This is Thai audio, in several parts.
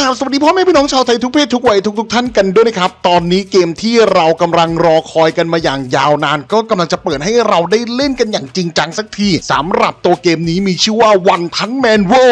ราบสวัสดีพ่อแม่พี่น้องชาวไทยทุกเพศทุกวัยทุกๆท่านกันด้วยนะครับ ตอนนี้เกมที่เรากำลังรอคอยกันมาอย่างยาวนาน ก็กำลังจะเปิดให้เราได้เล่นกันอย่างจริงจังสักทีสำหรับตัวเกมนี้มีชื่อว่า One Punch Man w o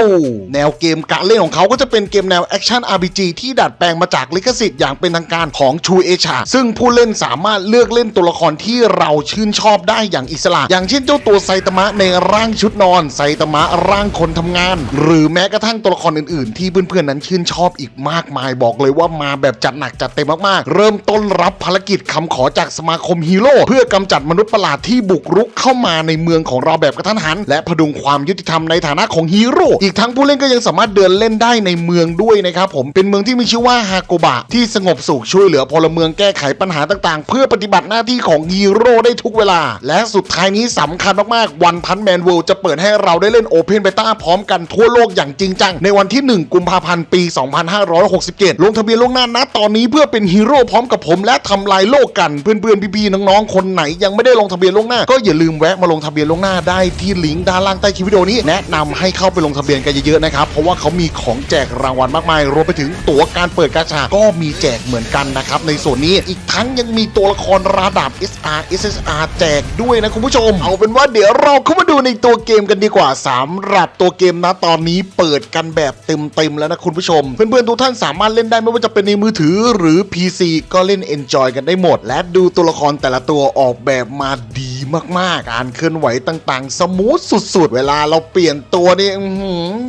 แนวเกมการเล่นของเขาก็จะเป็นเกมแนวแอคชั่น RPG ที่ดัดแปลงมาจากลิขสิทธิ์อย่างเป็นทางการของ True a s i a ซึ่งผู้เล่นสามารถเลือกเล่นตัวละครที่เราชื่นชอบได้อย่างอิสระ อย่างเช่นเจ้าตัวไซตามะในร่างชุดนอนไซตามะร่างคนทำงาน หรือแม้กระทั่งตัวละครอื่นๆ ที่เพื่อนๆนั้นชื่นชอบอบอีกมากมายบอกเลยว่ามาแบบจัดหนักจัดเต็มมากๆ เริ่มต้นรับภารกิจคำขอจากสมาคมฮีโร่เพื่อกำจัดมนุษย์ประหลาดที่บุกรุกเข้ามาในเมืองของเราแบบกระทันหัน และพดุงความยุติธรรมในฐานะของฮีโร่อีกทั้งผู้เล่นก็ยังสามารถเดินเล่นได้ในเมืองด้วยนะครับผมเป็นเมืองที่มีชื่อว่าฮาโกบะที่สงบสุขช่วยเหลือพลเมืองแก้ไขปัญหาต่างๆ เพื่อปฏิบัติหน้าที่ของฮีโร่ได้ทุกเวลา และสุดท้ายนี้สำคัญมากๆวันพันแมนเวิลจะเปิดให้เราได้เล่นโอเพนเบต้าพร้อมกันทั่วโลกอย่างจริงจังในวันที่ 1 กุมภาพันธ์ปี2567 ลงทะเบียนล่วงหน้านะตอนนี้เพื่อเป็นฮีโร่พร้อมกับผมและทำลายโลกกันเพื่อนๆพี่ๆน้องๆคนไหนยังไม่ได้ลงทะเบียนล่วงหน้า ก็อย่าลืมแวะมาลงทะเบียนล่วงหน้าได้ที่ลิงก์ด้านล่างใต้คลิปวิดีโอนี้แนะนำให้เข้าไปลงทะเบียนกันเยอะๆนะครับเพราะว่าเขามีของแจกรางวัลมากมาย รวมไปถึงตั๋วการเปิดกาชาก็มีแจกเหมือนกันนะครับในส่วนนี้อีกทั้งยังมีตัวละครระดับ SR SSR แจกด้วยนะคุณผู้ชม เอาเป็นว่าเดี๋ยวเราเข้ามาดูในตัวเกมกันดีกว่าสำหรับตัวเกมนะตอนนี้เปิดกันแบบเต็มๆแล้วนะคุณผู้ชมเพื่อนๆทุกท่านสามารถเล่นได้ไม่ว่าจะเป็นในมือถือหรือ PC ก็เล่น Enjoy กันได้หมด และดูตัวละครแต่ละตัวออกแบบมาดี มากๆการเคลื่อนไหวต่างๆ สมูทสุดๆ เวลาเราเปลี่ยนตัวนี่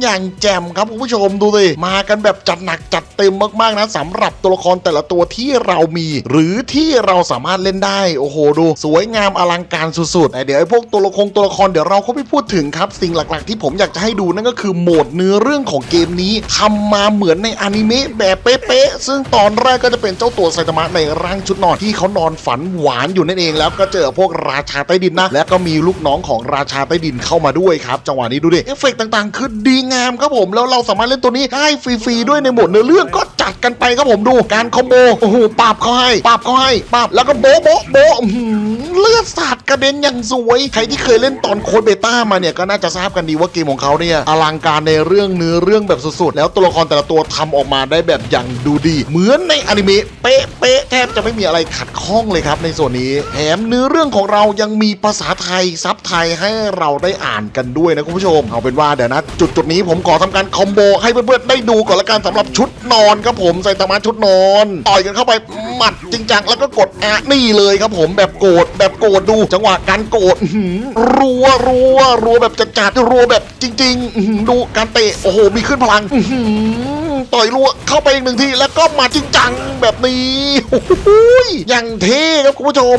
อย่างแจ่มครับคุณผู้ชมดูสิมากันแบบจัดหนักจัดเต็มมากๆนะสำหรับตัวละครแต่ละตัวที่เรามี หรือที่เราสามารถเล่นได้โอ้โหดู สวยงามอลังการสุดๆแต่เดี๋ยวไอ้พวกตัวละครตัวละครเดี๋ยวเราก็ไม่พูดถึงครับสิ่งหลักๆ ที่ผมอยากจะให้ดูนั่นก็คือโหมดเนื้อเรื่องของเกมนี้ทำมาเหมือนในอนิเมะแบบเป๊ะๆซึ่งตอนแรกก็จะเป็นเจ้าตัวไซตามะในร่างชุดนอนที่เขานอนฝันหวานอยู่นั่นเองแล้วก็เจอพวกราชาใต้ดินนะ และก็มีลูกน้องของราชาใต้ดินเข้ามาด้วยครับ จังหวะนี้ดูดิ เอฟเฟกต์ต่างๆ คือดีงามครับผม แล้วเราสามารถเล่นตัวนี้ได้ฟรีๆด้วยในโหมดเนื้อเรื่องก็ ดกันไปครับผมดูการคอมโบโอ้โหปราบเขาให้ปราบเขาให้ปราบแล้วก็โบ๊ะโบ๊ะโบ๊ะอื้อหือเลือดสาดกระเด็นอย่างสวย ใครที่เคยเล่นตอนโค้ดเบต้ามาเนี่ยก็น่าจะทราบกันดีว่าเกมของเขาเนี่ยอลังการในเรื่องเนื้อเรื่องแบบสุดๆ แล้วตัวละครแต่ละตัวทำออกมาได้แบบอย่างดูดี เหมือนในอนิเมะเป๊ะเป๊ะแทบจะไม่มีอะไรขัดข้องเลยครับในส่วนนี้แถมเนื้อเรื่องของเรายังมีภาษาไทยซับไทยให้เราได้อ่านกันด้วยนะคุณผู้ชมเอาเป็นว่าเดี๋ยวนะ จุดจุดนี้ผมขอทำการคอมโบให้เพื่อนๆได้ดูก่อนละกันสำหรับชุดนอนครับผมใส่ตามาชุดนอน ต่อยกันเข้าไปหมัดจริงจังแล้วก็กดอะนี่เลยครับผมแบบโกรธแบบโกรธดู จังหวะการโกรธรัวรัวรัวแบบจัดจัดรัวแบบจริง ๆ ดูการเตะโอ้โหมีขึ้นพลังอื ต่อยรัวเข้าไปอีกหนึ่งทีแล้วก็มาจริงจังแบบนี้โอ้โหอย่างเท่ครับคุณผู้ชม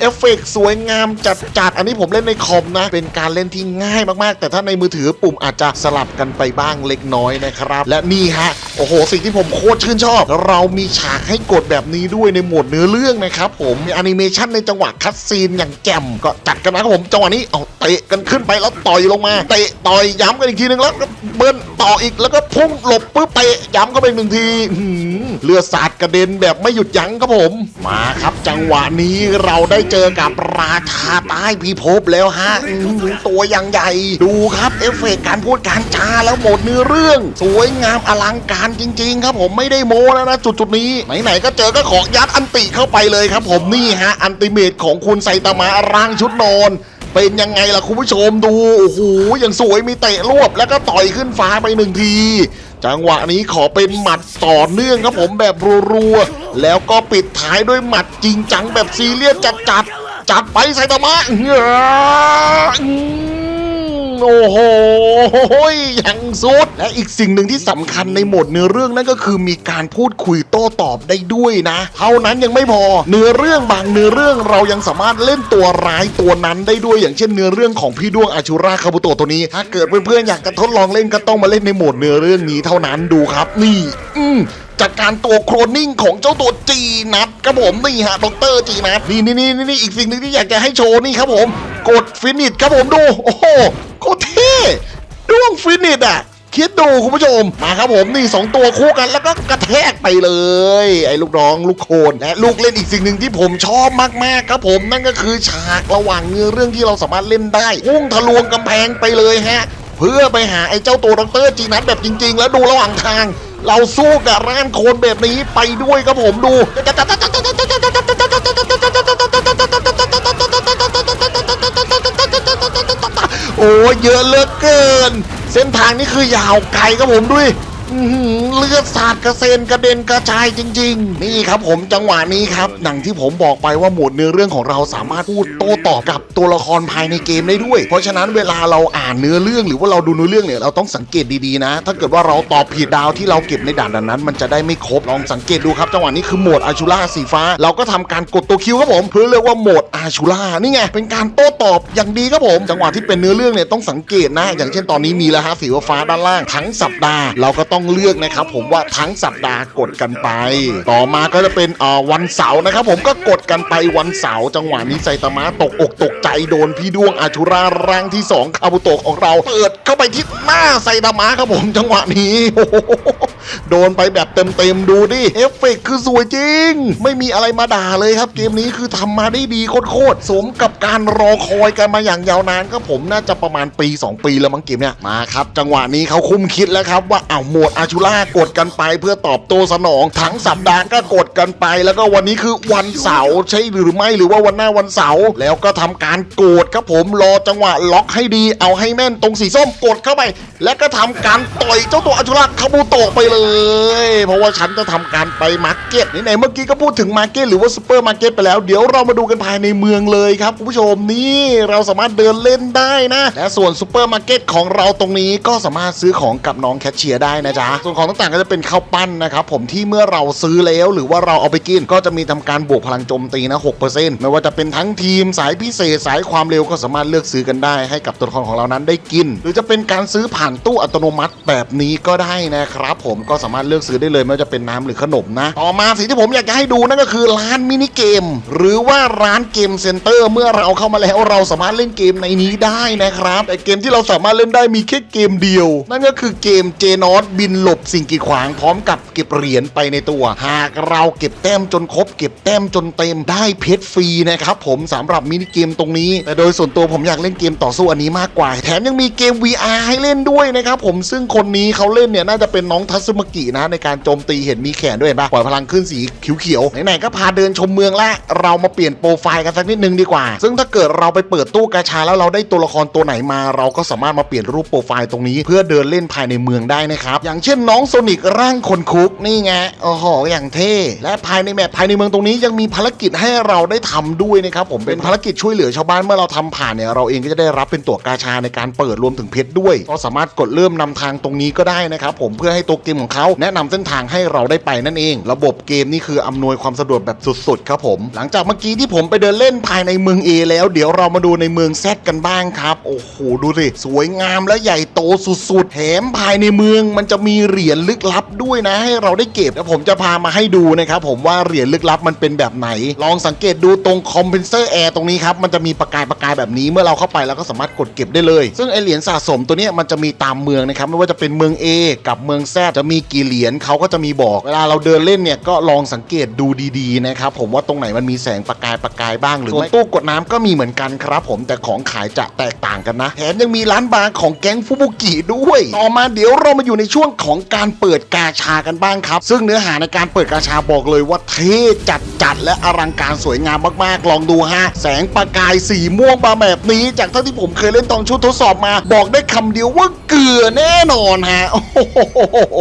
เอฟเฟกต์สวยงามจัดจัดอันนี้ผมเล่นในคอมนะ เป็นการเล่นที่ง่ายมากๆ แต่ถ้าในมือถือปุ่มอาจจะสลับกันไปบ้างเล็กน้อยนะครับ และนี่ฮะ โอ้โห สิ่งที่ผมโคตรชื่นชอบ เรามีฉากให้กดแบบนี้ด้วยในโหมดเนื้อเรื่องนะครับผมมีแอนิเมชันในจังหวะคัดซีนอย่างแจ่มก็จัดกันนะครับผมจังหวะนี้เอาเตะกันขึ้นไปแล้วต่อยลงมาเตะต่อยย้ำกันอีกทีนึงแล้วก็เบิ้ลต่ออีกแล้วก็พุ่งหลบปุ๊บเตะย้ำเข้าไปหนึ่งทีอื้อหือเลือดสาดกระเด็นแบบไม่หยุดยั้งครับผม มาครับจังหวะนี้เราได้เจอกับราชาใต้พิภพแล้วฮะตัวอย่างใหญ่ ดูครับเอฟเฟกต์การพูดการจาแล้วหมดเนื้อเรื่อง สวยงามอลังการจริง ๆ ครับผมไม่ได้โม้แล้วนะจุดจุดนี้ไหนๆก็เจอก็ขอยัดอันติเข้าไปเลยครับผมนี่ฮะอันติเมตของคุณไซตามะร่างชุดนอน เป็นยังไงล่ะคุณผู้ชมดูโอ้โหอย่างสวยมีเตะรวบแล้วก็ต่อยขึ้นฟ้าไปหนึ่งที จังหวะนี้ขอเป็นหมัดต่อเนื่องครับผมแบบรัวๆแล้วก็ปิดท้ายด้วยหมัดจริงจังแบบซีเรียสจัดๆจัดไปไซตามะเงือ โอ้โหย่างสุด และอีกสิ่งหนึ่งที่สำคัญในโหมดเนื้อเรื่องนั่นก็คือมีการพูดคุยโต้ตอบได้ด้วยนะเท่านั้นยังไม่พอ เนื้อเรื่องบางเนื้อเรื่องเรายังสามารถเล่นตัวร้ายตัวนั้นได้ด้วยอย่างเช่นเนื้อเรื่องของพี่ดวงอาชูราคาบุโตตัวนี้ ถ้าเกิดเพื่อนๆอยากจะทดลองเล่นก็ต้องมาเล่นในโหมดเนื้อเรื่องนี้เท่านั้นดูครับ นี่ อืม จากการตัวโครนนิ่งของเจ้าตัวจีนัทครับผมนี่ฮะดรจีนัทนี่นี่นี่นี่อีกสิ่งหนึ่งที่อยากจะให้โชว์นี่ครับผม กดฟินิชครับผมดู โอ้โหโคตรเท่ด้วงฟินิชอะคิดดูคุณผู้ชมมาครับผมนี่สองตัวคู่กันแล้วก็กระแทกไปเลย ไอ้ลูกน้องลูกโคนและลูกเล่นอีกสิ่งหนึ่งที่ผมชอบมากๆครับผมนั่นก็คือฉากระหว่างเนื้อเรื่องที่เราสามารถเล่นได้พุ่งทะลวงกำแพงไปเลยฮะ เพื่อไปหาไอ้เจ้าตัวดรจีนัทแบบจริง ๆ แล้วดูระหว่างทาง เราสู้กับร่างโคลนแบบนี้ไปด้วยครับผมดูโอ้เยอะเหลือเกิน เส้นทางนี้คือยาวไกลครับผมด้วย อื้อหือเลือดสาดกระเซ็นกระเด็นกระจายจริง ๆ นี่ครับผมจังหวะนี้ครับหนังที่ผมบอกไปว่าหมวดเนื้อเรื่องของเราสามารถพูดโต้ตอบกับตัวละครภายในเกมได้ด้วย เพราะฉะนั้นเวลาเราอ่านเนื้อเรื่องหรือว่าเราดูเนื้อเรื่องเนี่ยเราต้องสังเกตดีๆนะ ถ้าเกิดว่าเราตอบผิดดาวที่เราเก็บในด่านนั้น มันจะได้ไม่ครบลองสังเกตดูครับจังหวะนี้คือโหมดอาชูล่าสีฟ้า เราก็ทำการกดตัวคิวครับผมเพื่อเรียกว่าโหมดอาชูล่านี่ไงเป็นการโต้ตอบอย่างดีครับผมจังหวะที่เป็นเนื้อเรื่องเนี่ยต้องสังเกตนะ อย่างเช่นตอนนี้มีแล้วฮะสีฟ้าด้านล่างทั้งสัปดาห์เราก็ต้องเลือกนะครับ ผมว่าทั้งสัปดาห์กดกันไป ต่อมาก็จะเป็นอ่อวันเสาร์นะครับผมก็กดกันไปวันเสาร์จังหวะนี้ไซตามะตกอกตกใจโดนพี่ด้วงอาชูราร่างที่สองคาบุโตะของเรา เปิดเข้าไปที่หน้าไซตามะครับผมจังหวะนี้โอ้โหโดนไปแบบเต็มๆดูดิ เอฟเฟกคือสวยจริง ไม่มีอะไรมาด่าเลยครับ เกมนี้คือทำมาได้ดีโคตรๆสมกับการรอคอยกันมาอย่างยาวนานครับผมน่าจะประมาณปี 2 ปีแล้วมั้งเกมเนี้ยมาครับ จังหวะนี้เขาคุ้มคิดแล้วครับว่าเอ้าโหมดอาชูล่ากดกันไปเพื่อตอบโต้สนอง ทั้งสัปดาห์ก็กดกันไป แล้วก็วันนี้คือวันเสาร์ใช่หรือไม่หรือว่าวันหน้าวันเสาร์แล้วก็ทำการกดครับผมรอจังหวะล็อกให้ดีเอาให้แม่นตรงสีส้มกดเข้าไป แล้วก็ทำการต่อยเจ้าตัวอาชูราคาบูโตะไปเลย เพราะว่าฉันจะทำการไปมาร์เก็ตไหนเมื่อกี้ก็พูดถึงมาร์เก็ตหรือว่าซูเปอร์มาร์เก็ตไปแล้วเดี๋ยวเรามาดูกันภายในเมืองเลยครับคุณผู้ชมนี่เราสามารถเดินเล่นได้นะ และส่วนซูเปอร์มาร์เก็ตของเราตรงนี้ก็สามารถซื้อของกับน้องแคชเชียร์ได้นะจ๊ะ ส่วนของต่างๆก็จะเป็นข้าวปั้นนะครับผมที่เมื่อเราซื้อแล้วหรือว่าเราเอาไปกิน ก็จะมีทำการบวกพลังโจมตีนะ6%ไม่ว่าจะเป็นทั้งทีมสายพิเศษสายความเร็วก็สามารถเลือกซื้อกันได้ให้กับตัวละครของเรานั้นได้กิน หรือจะเป็นการซื้อผ่านตู้อัตโนมัติแบบนี้ก็ได้นะครับผมก็สามารถเลือกซื้อได้เลยไม่ว่าจะเป็นน้ำหรือขนมนะ ต่อมาสิ่งที่ผมอยากจะให้ดูนั่นก็คือร้านมินิเกม หรือว่าร้านเกมเซ็นเตอร์เมื่อเราเข้ามาแล้วเราสามารถเล่นเกมในนี้ได้นะครับ แต่เกมที่เราสามารถเล่นได้มีแค่เกมเดียว นั่นก็คือเกมเจนอสบินหลบสิ่งกีดขวางพร้อมกับเก็บเหรียญไปในตัว หากเราเก็บแต้มจนครบ เก็บแต้มจนเต็มได้เพชรฟรีนะครับผมสำหรับมินิเกมตรงนี้ แต่โดยส่วนตัวผมอยากเล่นเกมต่อสู้อันนี้มากกว่า แถมยังมีเกม VR ให้เล่นด้วยนะครับผมซึ่งคนนี้เขาเล่นเนี่ยน่าจะเป็นน้องทัศมกินะในการโจมตีเห็นมีแขนด้วยเห็นปะปล่อยพลังขึ้นสีเขียวๆไหนๆก็พาเดินชมเมืองแล้วเรามาเปลี่ยนโปรไฟล์กันสักนิดนึงดีกว่า ซึ่งถ้าเกิดเราไปเปิดตู้กาชาแล้วเราได้ตัวละครตัวไหนมา เราก็สามารถมาเปลี่ยนรูปโปรไฟล์ตรงนี้ เพื่อเดินเล่นภายในเมืองได้นะครับอย่างเช่นน้องโซนิกร่างคนคุกนี่ไงโอ้โหอย่างเท่ และภายในแมปภายในเมืองตรงนี้ยังมีภารกิจให้เราได้ทำด้วยนะครับผมเป็นภารกิจช่วยเหลือชาวบ้านเมื่อเราทำผ่านเนี่ยเราเองก็จะได้รับเป็นตั๋วกาชาในการเปิดรวมถึงเพชรด้วย ก็สามารถกดเริ่มนำทางตรงนี้ก็ได้นะครับผมเพื่อให้ตัวเกมของเขาแนะนำเส้นทางให้เราได้ไปนั่นเอง ระบบเกมนี่คืออำนวยความสะดวกแบบสุดๆครับผม หลังจากเมื่อกี้ที่ผมไปเดินเล่นภายในเมือง A แล้วเดี๋ยวเรามาดูในเมือง Z กันบ้างครับโอ้โหดูสิสวยงามและใหญ่โตสุดๆแถมภายในเมืองมันจะมีเหรียญลึกลับด้วยนะ ให้เราได้เก็บแล้วผมจะพามาให้ดูนะครับผมว่าเหรียญลึกลับมันเป็นแบบไหน ลองสังเกตดูตรงคอมเพนเซอร์แอร์ตรงนี้ครับมันจะมีประกายประกายแบบนี้เมื่อเราเข้าไปเราก็สามารถกดเก็บได้เลย ซึ่งไอเหรียญสะสมตัวนี้มันจะมีตามเมืองนะครับไม่ว่าจะเป็นเมือง A กับเมือง Z จะมีกี่เหรียญเขาก็จะมีบอก เวลาเราเดินเล่นเนี่ยก็ลองสังเกตดูดีๆนะครับผมว่าตรงไหนมันมีแสงประกายประกายบ้างหรือไม่ตู้กดน้ำก็มีเหมือนกันครับ ผมแต่ของขายจะแตกต่างกันนะแถมยังมีร้านบาร์ของแก๊งฟุบุกิด้วย ต่อมาเดี๋ยวเรามาอยู่ในช่วงของการเปิดกาชากันบ้างครับ ซึ่งเนื้อหาในการเปิดกาชาบอกเลยว่าเท่จัดจัดและอลังการสวยงามมากๆ ลองดูฮะ แสงประกายสีม่วงมาแบบนี้ จากเท่าที่ผมเคยเล่นตอนชุดทดสอบมา บอกได้คำเดียวว่าเกลือแน่นอนฮะ โอ้โห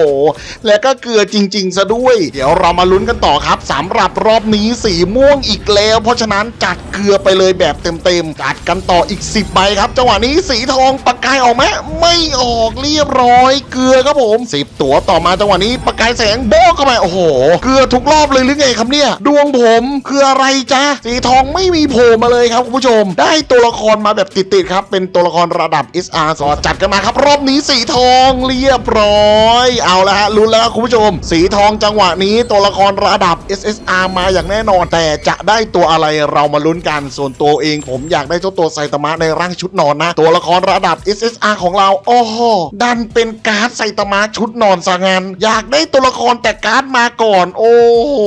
และก็เกลือจริง ๆ ซะด้วย เดี๋ยวเรามาลุ้นกันต่อครับสำหรับรอบนี้สีม่วงอีกแล้ว เพราะฉะนั้นจัดเกลือไปเลยแบบเต็มๆจัดกันต่ออีก 10ใบครับจังหวะนี้สีทองประกายออกไหมไม่ออกเรียบร้อยเกลือครับผม10ตัวต่อมาจังหวะนี้ประกายแสงโบ๊ะเข้าไปโอ้โหเกลือทุกรอบเลยหรือไงครับเนี่ย ดวงผมคืออะไรจ๊ะสีทองไม่มีโผล่มาเลยครับคุณผู้ชม ได้ตัวละครมาแบบติดๆครับเป็นตัวละครระดับ SR สอจัดกันมาครับ รอบนี้สีทองเรียบร้อย เอาละฮะลุ้นแล้วครับคุณผู้ชม สีทองจังหวะนี้ตัวละครระดับ SSR มาอย่างแน่นอน แต่จะได้ตัวอะไรเรามาลุ้นกันส่วนตัวเอง ผมอยากได้เจ้าตัวไซตามะในร่างชุดนอนนะ ตัวละครระดับ SSR ของเราโอ้โหดันเป็นการ์ดไซตามะชุดนอนซะงั้นอยากได้ตัวละครแต่การ์ดมาก่อน โอ้โห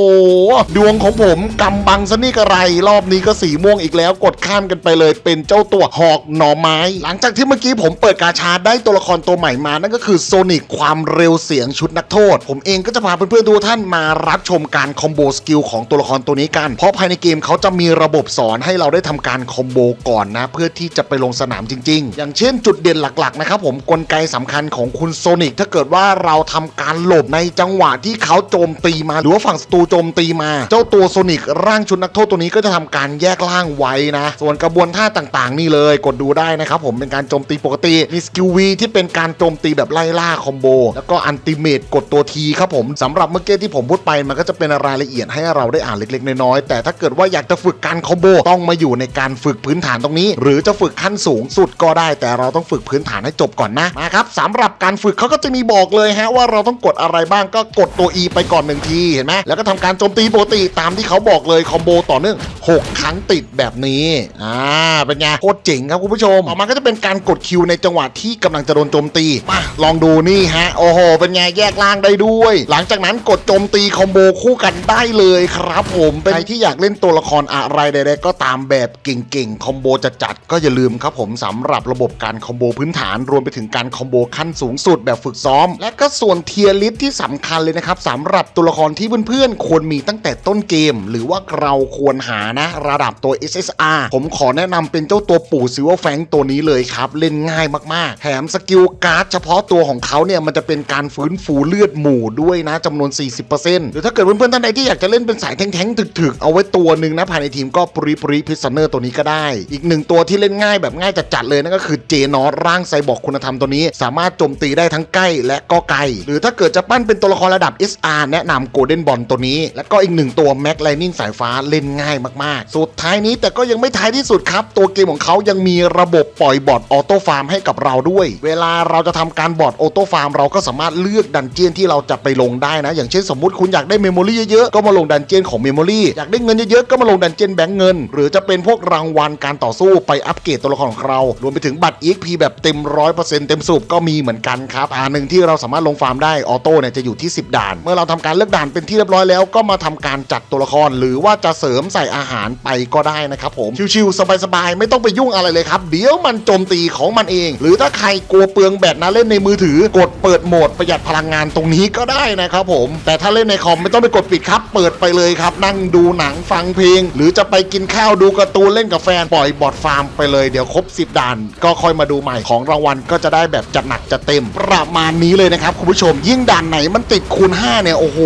ดวงของผมกำบังซะนี่กระไร รอบนี้ก็สีม่วงอีกแล้วกดข้ามกันไปเลย เป็นเจ้าตัวหอกหน่อไม้ หลังจากที่เมื่อกี้ผมเปิดกาชาได้ตัวละครตัวใหม่มา นั่นก็คือโซนิกความเร็วเสียงชุดนักโทษ ผมเองก็จะพาเพื่อนๆทุกท่านมารับชมการคอมโบสกิลของตัวละครตัวนี้กัน เพราะภายในเกมเขาจะมีระบบสอนให้เราได้ทำการคอมโบก่อนนะ เพื่อที่จะไปลงสนามจริง ๆ อย่างเช่นจุดเด่นหลักๆนะครับผมกลไกสำคัญของคุณโซนิกถ้าเกิดว่า่าเราทำการหลบในจังหวะที่เขาโจมตีมา หรือว่าฝั่งศัตรูโจมตีมา เจ้าตัวโซนิกร่างชุดนักโทษตัวนี้ก็จะทำการแยกล่างไว้นะ ส่วนกระบวนท่าต่างๆ นี่เลยกดดูได้นะครับผมเป็นการโจมตีปกติมีสกิลวีที่เป็นการโจมตีแบบไล่ล่าคอมโบแล้วก็อันติเมตกดตัวทีครับผมสำหรับเมื่อกี้ที่ผมพูดไปมันก็จะเป็นรายละเอียดให้เราได้อ่านเล็กๆ น้อยๆแต่ถ้าเกิดว่าอยากจะฝึกการคอมโบต้องมาอยู่ในการฝึกพื้นฐานตรงนี้ หรือจะฝึกขั้นสูงสุดก็ได้ แต่เราต้องฝึกพื้นฐานให้จบก่อนนะมาครับสำหรับการฝึกเขาก็จะมีบอกเลยฮะว่าเราต้องกดอะไรบ้างก็กดตัว E ไปก่อนหนึ่งทีเห็นไหมแล้วก็ทำการโจมตีปกติตามที่เขาบอกเลยคอมโบต่อเนื่อง6 ครั้งติดแบบนี้อ่าเป็นไงโคตรเจ๋งครับคุณผู้ชมต่อมาก็จะเป็นการกดคิวในจังหวะที่กำลังจะโดนโจมตีมาลองดูนี่ฮะโอ้โหเป็นไงแยกล่างได้ด้วย หลังจากนั้นกดโจมตีคอมโบคู่กันได้เลยครับผมเป็นใครที่อยากเล่นตัวละครอะไรใดๆก็ตามแบบเก่งๆคอมโบจะจัดก็อย่าลืมครับผมสำหรับระบบการคอมโบพื้นฐานรวมไปถึงการคอมโบขั้นสูงสุดแบบฝึกซ้อมและก็ส่วนเทียร์ลิสที่สำคัญเลยนะครับสำหรับตัวละครที่เพื่อนๆ ควรมีตั้งแต่ต้นเกม หรือว่าเราควรหานะ ระดับตัว SSR ผมขอแนะนำเป็นเจ้าตัวปู่ซิวอแฟงตัวนี้เลยครับ เล่นง่ายมากๆ แถมสกิลการ์ดเฉพาะตัวของเขาเนี่ย มันจะเป็นการฟื้นฟูเลือดหมู่ด้วยนะจำนวน 40%หรือถ้าเกิดเพื่อนๆท่านใดที่อยากจะเล่นเป็นสายแท้งๆถึกๆ เอาไว้ตัวหนึ่งนะภายในทีมก็ปรีปรีพิซเนอร์ตัวนี้ก็ได้ อีกหนึ่งตัวที่เล่นง่ายแบบง่ายจัดๆเลยนั่นก็คือเจนอสร่างไซบอร์กคุณธรรมตัวนี้ สามารถโจมตีได้ทั้งใกล้และก็ไกลหรือถ้าเกิดจะปั้นเป็นตัวละครระดับ SR แนะนำโกลเด้นบอลตัวนี้ แล้วก็อีกหนึ่งตัวแม็กไลนิ่งสายฟ้าเล่นง่ายมากๆ สุดท้ายนี้แต่ก็ยังไม่ท้ายที่สุดครับ ตัวเกมของเขายังมีระบบปล่อยบอทออโต้ฟาร์มให้กับเราด้วย เวลาเราจะทำการบอทออโต้ฟาร์มเราก็สามารถเลือกดันเจียนที่เราจะไปลงได้นะ อย่างเช่นสมมติคุณอยากได้เมมโมรี่เยอะๆก็มาลงดันเจียนของเมมโมรี่อยากได้เงินเยอะๆก็มาลงดันเจียนแบงก์เงิน หรือจะเป็นพวกรางวัลการต่อสู้ไปอัปเกรดตัวละครของเรารวมไปถึงบัตร EXP แบบเต็ม100%เต็มสูบก็มีเหมือนกันครับอ่าหนึ่งที่เราสามารถลงฟาร์มได้ออโต้เนี่ยจะอยู่ที่ 10 ด่าน เมื่อเราทำการเลือกด่านเป็นที่เรียบร้อยแล้วก็มาทำการจัดตัวละคร หรือว่าจะเสริมใส่อาหารไปก็ได้นะครับผมชิวๆสบายๆไม่ต้องไปยุ่งอะไรเลยครับ เดี๋ยวมันโจมตีของมันเอง หรือถ้าใครกลัวเปลืองแบตนะเล่นในมือถือกดเปิดโหมดประหยัดพลังงานตรงนี้ก็ได้นะครับผมแต่ถ้าเล่นในคอมไม่ต้องไปกดปิดครับ เปิดไปเลยครับ นั่งดูหนังฟังเพลง หรือจะไปกินข้าวดูการ์ตูนเล่นกับแฟนปล่อยบอทฟาร์มไปเลยเดี๋ยวครบ 10 ด่าน ก็ค่อยมาดูใหม่ของรางวัลก็จะได้แบบจัดหนักจัดเต็มประมาณนี้เลยนะครับคุณผู้ชมยิ่งด่านไหนมันติดคูณ 5 เนี่ย โอ้โห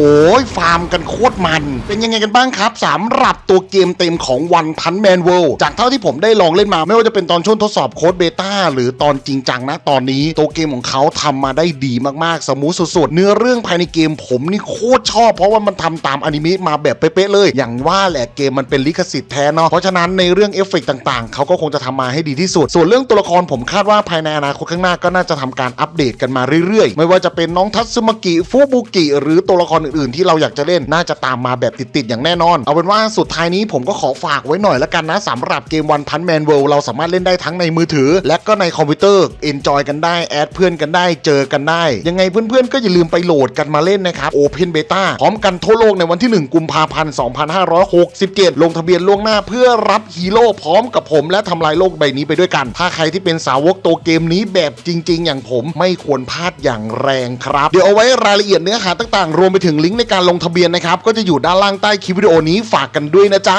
ฟาร์มกันโคตรมัน เป็นยังไงกันบ้างครับสำหรับตัวเกมเต็มของวันพันแมนเวิลด์จากเท่าที่ผมได้ลองเล่นมา ไม่ว่าจะเป็นตอนช่วงทดสอบโค้ดเบต้าหรือตอนจริงจังนะ ตอนนี้ตัวเกมของเขาทำมาได้ดีมากๆ สมูทสุดๆ เนื้อเรื่องภายในเกมผมนี่โคตรชอบ เพราะว่ามันทำตามอนิเมะมาแบบเป๊ะๆเลย อย่างว่าแหละเกมมันเป็นลิขสิทธิ์แท้เนาะเพราะฉะนั้นในเรื่องเอฟเฟกต์ต่างๆเขาก็คงจะทำมาให้ดีที่สุด ส่วนเรื่องตัวละครผมคาดว่าภายในอนาคตข้างหน้าก็น่าจะทำการอัปเดตกันมาเรื่อยๆไม่ว่าจะเป็นน้องทัตสึมากิฟูบุกิ หรือตัวละครอื่นๆ ที่เราอยากจะเล่นน่าจะตามมาแบบติดๆอย่างแน่นอน เอาเป็นว่าสุดท้ายนี้ผมก็ขอฝากไว้หน่อยละกันนะสำหรับเกมวันพันแมนเวิลเราสามารถเล่นได้ทั้งในมือถือ และก็ในคอมพิวเตอร์เอนจอยกันได้แอดเพื่อนกันได้เจอกันได้ ยังไงเพื่อนๆก็อย่าลืมไปโหลดกันมาเล่นนะครับ Open Beta พร้อมกันทั่วโลกในวันที่ 1 กุมภาพันธ์ 2567 ลงทะเบียนล่วงหน้าเพื่อรับฮีโร่พร้อมกับผม และทำลายโลกใบนี้ไปด้วยกัน ถ้าใครที่เป็นสาวกตัวเกมนี้แบบจริง ๆ อย่างผมไม่ควรพลาดอย่างแรงครับ เดี๋ยวเอาไว้รายละเอียดเนื้อหาต่างๆ รวมไปถึงลิงก์ในการลงทะเบียนนะครับ ก็จะอยู่ด้านล่างใต้คลิปวิดีโอนี้ฝากกันด้วยนะจ๊ะ